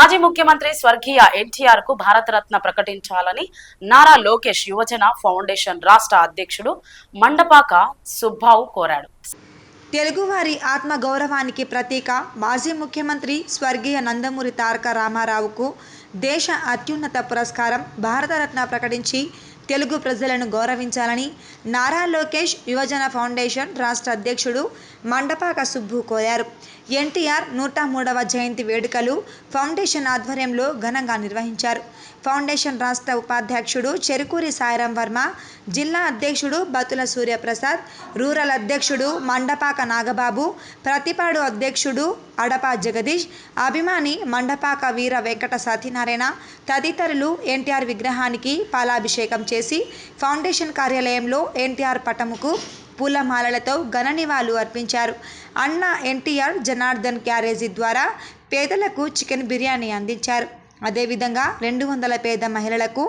మాజీ ముఖ్యమంత్రి స్వర్గీయ ఎన్టీఆర్కు భారతరత్న ప్రకటించాలని నారా లోకేష్ యువజన ఫౌండేషన్ రాష్ట్ర అధ్యక్షుడు మండపాక సుబ్బావు కోరాడు. తెలుగువారి ఆత్మ గౌరవానికి ప్రతీక మాజీ ముఖ్యమంత్రి స్వర్గీయ నందమూరి తారక రామారావుకు దేశ అత్యున్నత పురస్కారం భారతరత్న ప్రకటించి తెలుగు ప్రజలను గౌరవించాలని నారా లోకేష్ యువజన ఫౌండేషన్ రాష్ట్ర అధ్యక్షుడు మండపాక సుబ్బు కోరారు. ఎన్టీఆర్ నూట మూడవ జయంతి వేడుకలు ఫౌండేషన్ ఆధ్వర్యంలో ఘనంగా నిర్వహించారు. ఫౌండేషన్ రాష్ట్ర ఉపాధ్యక్షుడు చెరుకూరి సాయిరాం వర్మ జిల్లా అధ్యక్షుడు బతుల సూర్యప్రసాద్ రూరల్ అధ్యక్షుడు మండపాక నాగబాబు ప్రతిపాడు అధ్యక్షుడు అడపా జగదీష్ అభిమాని మండపాక వీర వెంకట సత్యనారాయణ తదితరులు ఎన్టీఆర్ విగ్రహానికి పాలాభిషేకం చేసి ఫౌండేషన్ కార్యాలయంలో ఎన్టీఆర్ పటముకు పూలమాలలతో ఘన నివాళులు అర్పించారు. అన్న ఎన్టీఆర్ జనార్దన్ క్యారేజీ ద్వారా పేదలకు చికెన్ బిర్యానీ అందించారు. అదేవిధంగా రెండు వందల పేద మహిళలకు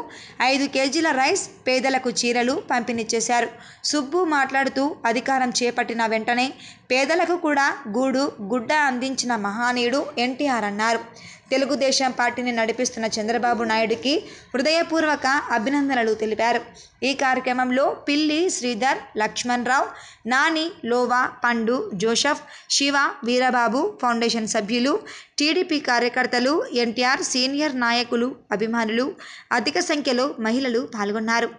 ఐదు కేజీల రైస్ పేదలకు చీరలు పంపిణీ చేశారు సుబ్బు మాట్లాడుతూ అధికారం చేపట్టిన వెంటనే పేదలకు కూడా గూడు గుడ్డ అందించిన మహానీయుడు ఎన్టీఆర్ అన్నారు. తెలుగుదేశం పార్టీని నడిపిస్తున్న చంద్రబాబు నాయుడికి హృదయపూర్వక అభినందనలు తెలిపారు. ఈ కార్యక్రమంలో పిల్లి శ్రీధర్ లక్ష్మణ్ రావు నాని లోవా పండు జోసఫ్ శివ వీరబాబు ఫౌండేషన్ సభ్యులు టీడీపీ కార్యకర్తలు ఎన్టీఆర్ సీనియర్ నాయకులు అభిమానులు అధిక సంఖ్యలో మహిళలు పాల్గొన్నారు.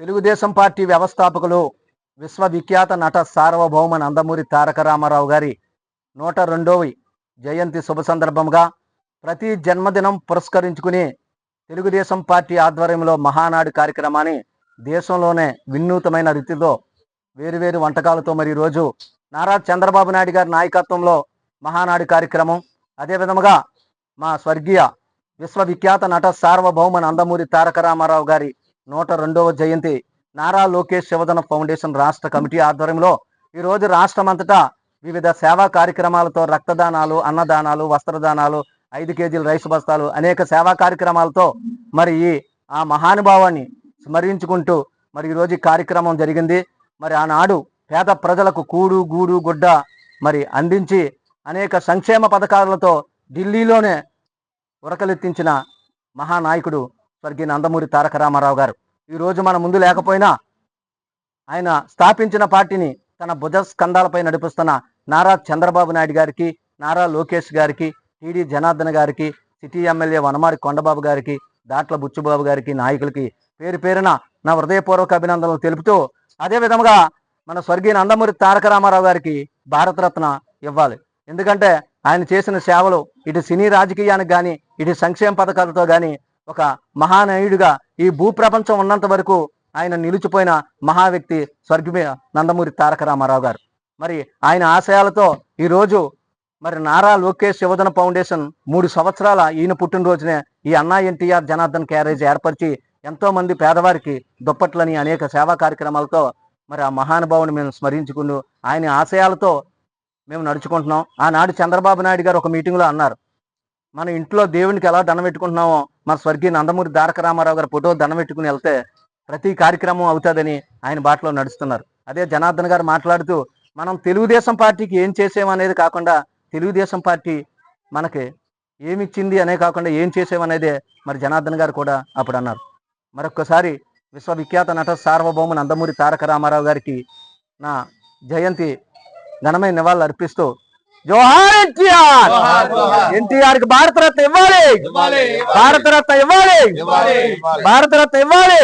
తెలుగుదేశం పార్టీ వ్యవస్థాపకులు విశ్వవిఖ్యాత నట సార్వభౌమ నందమూరి తారక రామారావు గారి నూట రెండవ జయంతి శుభ సందర్భంగా ప్రతి జన్మదినం పురస్కరించుకుని తెలుగుదేశం పార్టీ ఆధ్వర్యంలో మహానాడు కార్యక్రమాన్ని దేశంలోనే వినూతమైన రీతిలో వేరువేరు వంటకాలతో మరి రోజు నారా చంద్రబాబు నాయుడు గారి నాయకత్వంలో మహానాడు కార్యక్రమం. అదేవిధముగా మా స్వర్గీయ విశ్వవిఖ్యాత నట సార్వభౌమ నందమూరి తారక రామారావు గారి నూట రెండవ జయంతి నారా లోకేష్ శివధన ఫౌండేషన్ రాష్ట్ర కమిటీ ఆధ్వర్యంలో ఈరోజు రాష్ట్రమంతటా వివిధ సేవా కార్యక్రమాలతో రక్తదానాలు అన్నదానాలు వస్త్రదానాలు ఐదు కేజీల రైసు బస్తాలు అనేక సేవా కార్యక్రమాలతో మరి ఈ ఆ మహానుభావాన్ని స్మరించుకుంటూ మరి ఈరోజు ఈ కార్యక్రమం జరిగింది. మరి ఆనాడు పేద ప్రజలకు కూడు గూడు గుడ్డ మరి అందించి అనేక సంక్షేమ పథకాలతో ఢిల్లీలోనే ఉరకలెత్తించిన మహానాయకుడు స్వర్గీయ నందమూరి తారక రామారావు గారు. ఈరోజు మన ముందు లేకపోయినా ఆయన స్థాపించిన పార్టీని తన భుజ స్కంధాలపై నడిపిస్తున్న నారా చంద్రబాబు నాయుడు గారికి నారా లోకేష్ గారికి టీడీ జనార్దన్ గారికి సిటీ ఎమ్మెల్యే వనమారి కొండబాబు గారికి దాట్ల బుచ్చుబాబు గారికి నాయకులకి పేరు పేరున నా హృదయపూర్వక అభినందనలు తెలుపుతూ అదే విధముగా మన స్వర్గీయ నందమూరి తారక రామారావు గారికి భారతరత్న ఇవ్వాలి. ఎందుకంటే ఆయన చేసిన సేవలు ఇటు సినీ రాజకీయానికి కానీ ఇటు సంక్షేమ పథకాలతో కానీ ఒక మహానయుడిగా ఈ భూప్రపంచం ఉన్నంత వరకు ఆయన నిలిచిపోయిన మహా వ్యక్తి స్వర్గీయ నందమూరి తారక రామారావు గారు. మరి ఆయన ఆశయాలతో ఈరోజు మరి నారా లోకేష్ యువజన ఫౌండేషన్ మూడు సంవత్సరాల ఈయన పుట్టినరోజునే ఈ అన్నా ఎన్టీఆర్ జనార్దన్ క్యారేజ్ ఏర్పరిచి ఎంతో మంది పేదవారికి దుప్పట్లని అనేక సేవా కార్యక్రమాలతో మరి ఆ మహానుభావుని మేము స్మరించుకుంటూ ఆయన ఆశయాలతో మేము నడుచుకుంటున్నాం. ఆనాడు చంద్రబాబు నాయుడు గారు ఒక మీటింగ్లో అన్నారు మన ఇంట్లో దేవునికి ఎలా దండం పెట్టుకుంటున్నామో మన స్వర్గీయ నందమూరి తారక రామారావు గారి ఫోటో దండం పెట్టుకుని వెళ్తే ప్రతి కార్యక్రమం అవుతుందని ఆయన బాటలో నడుస్తున్నారు. అదే జనార్దన్ గారు మాట్లాడుతూ మనం తెలుగుదేశం పార్టీకి ఏం చేసామనేది కాకుండా తెలుగుదేశం పార్టీ మనకి ఏమిచ్చింది అనే కాకుండా ఏం చేసామనేదే మరి జనార్దన్ గారు కూడా అప్పుడు అన్నారు మరొక్కసారి విశ్వవిఖ్యాత నట సార్వభౌమ నందమూరి తారక రామారావు గారికి నా జయంతి ఘనమైన నివాళులు అర్పిస్తూ జోహార్ ఎన్టీఆర్! ఎన్టీఆర్కి భారతరత్న ఇవ్వాలి! భారతరత్న ఇవ్వాలి. భారతరత్న ఇవ్వాలి!